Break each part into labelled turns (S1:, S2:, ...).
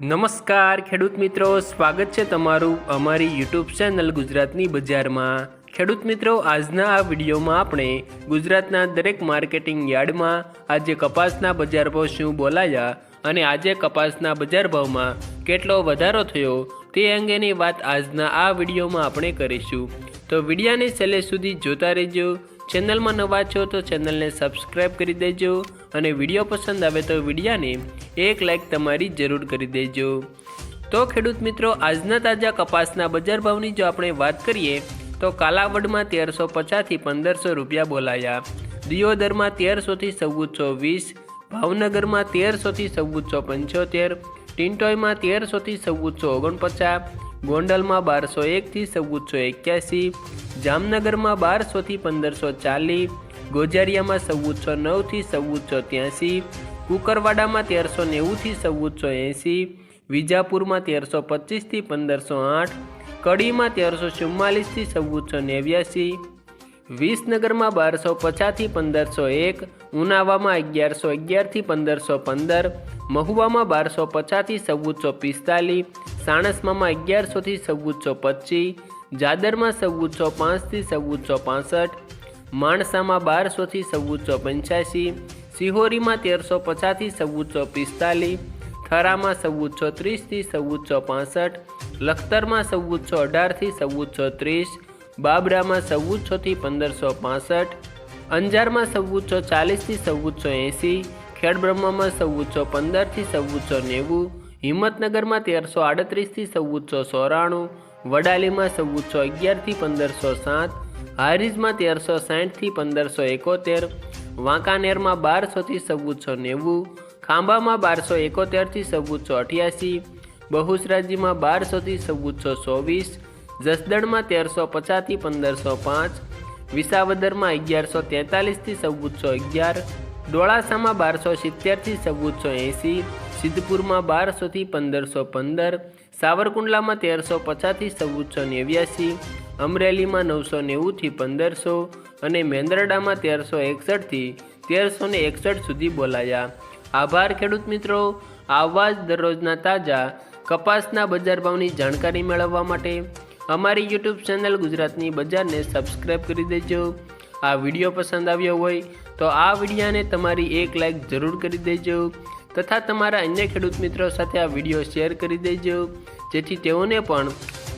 S1: નમસ્કાર ખેડૂત મિત્રો, સ્વાગત છે તમારું અમારી યુટ્યુબ ચેનલ ગુજરાતની બજારમાં. ખેડૂત મિત્રો, આજના આ વિડીયોમાં આપણે ગુજરાતના દરેક માર્કેટિંગ યાર્ડમાં આજે કપાસના બજાર ભાવ શું બોલાયા અને આજે કપાસના બજાર ભાવમાં કેટલો વધારો થયો તે અંગેની વાત આજના આ વિડીયોમાં આપણે કરીશું. તો વિડીયાને છેલ્લે સુધી જોતા રહેજો. ચેનલમાં નવા છો તો ચેનલને સબસ્ક્રાઈબ કરી દેજો અને વીડિયો પસંદ આવે તો વિડીયાને એક લાઈક તમારી જરૂર કરી દેજો. તો ખેડૂત મિત્રો, આજના તાજા કપાસના બજાર ભાવની જો આપણે વાત કરીએ, તો કાલાવડમાં તેરસો પચાસથી પંદરસો રૂપિયા બોલાયા. દિયોદરમાં તેરસોથી ચૌદસો વીસ, ભાવનગરમાં તેરસોથી ચૌદસો પંચોતેર ટિન્ટોયમાં તેરસોથી ચૌદસો ઓગણપચાસ, ગોંડલમાં બારસો એકથી ચૌદસો એક્યાસી, જામનગરમાં બારસોથી પંદરસો ચાલીસ ગોજારિયામાં ચૌદસો નવથી ચૌદસો ત્યાંસી, કુકરવાડામાં તેરસો નેવુંથી ચૌદસો એંસી, વિજાપુરમાં તેરસો પચીસથી પંદરસો આઠ, કડીમાં તેરસો ચુમ્માલીસથી ચૌદસો નેવ્યાસી, વિસનગરમાં બારસો પચાસથી પંદરસો એક, ઉનાવામાં અગિયારસો અગિયારથી પંદરસો પંદર, મહુવામાં બારસો પચાસથી ચૌદસો પિસ્તાલીસ સાણસમામાં અગિયારસોથી ચૌદસો પચીસ, જાદરમાં ચૌદસો પાંચથી ચૌદસો પાસઠ માણસામાં બારસોથી ચૌદસો પંચ્યાસી સિહોરીમાં તેરસો પચાસથી ચૌદસો પિસ્તાલીસ થરામાં ચૌદસો ત્રીસથી ચૌદસો પાસઠ લખતરમાં ચૌદસો અઢારથી ચૌદસો ત્રીસ બાબરામાં ચૌદસોથી પંદરસો પાસઠ અંજારમાં ચૌદસો ચાલીસથી ચૌદસો એંસી ખેડબ્રહ્મામાં ચૌદસો પંદરથી ચૌદસો નેવું હિંમતનગરમાં તેરસો આડત્રીસથી ચૌદસો ચોરાણું વડાલીમાં ચૌદસો અગિયારથી પંદરસો સાત હારીજમાં તેરસો સાઠથી પંદરસો એકોતેર, વાંકાનેરમાં બારસોથી ચૌદસો નેવું, ખાંભામાં બારસો એકોતેરથી ચૌદસો અઠ્યાસી બહુચરાજીમાં બારસોથી ચૌદસો ચોવીસ, જસદણમાં તેરસો પચાસથી પંદરસો પાંચ, વિસાવદરમાં અગિયારસો તેતાલીસથી ચૌદસો અગિયાર, ડોળાસામાં બારસો સિત્તેરથી ચૌદસો એંસી સિદ્ધપુરમાં બારસોથી પંદરસો પંદર, સાવરકુંડલામાં તેરસો પચાસથી ચૌદસો નેવ્યાસી, અમરેલીમાં નવસો નેવુંથી પંદરસો અને મેંદરડામાં તેરસો એકસઠથી તેરસો ને એકસઠ સુધી બોલાયા. આભાર ખેડૂત મિત્રો. આવા જ દરરોજના તાજા કપાસના બજાર ભાવની જાણકારી મેળવવા માટે અમારી યુટ્યુબ ચેનલ ગુજરાતની બજારને સબસ્ક્રાઈબ કરી દેજો. આ વીડિયો પસંદ આવ્યો હોય તો આ વિડીયાને તમારી એક લાઈક જરૂર કરી દેજો. તથા તમારા અન્ય ખેડૂત મિત્રો સાથે આ વીડિયો શેર કરી દેજો. જેથી તેઓને પણ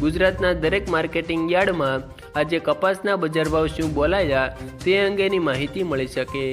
S1: ગુજરાતના દરેક માર્કેટિંગ યાર્ડમાં આજે કપાસના બજાર ભાવ શું બોલાયા તે અંગેની માહિતી મળી શકે.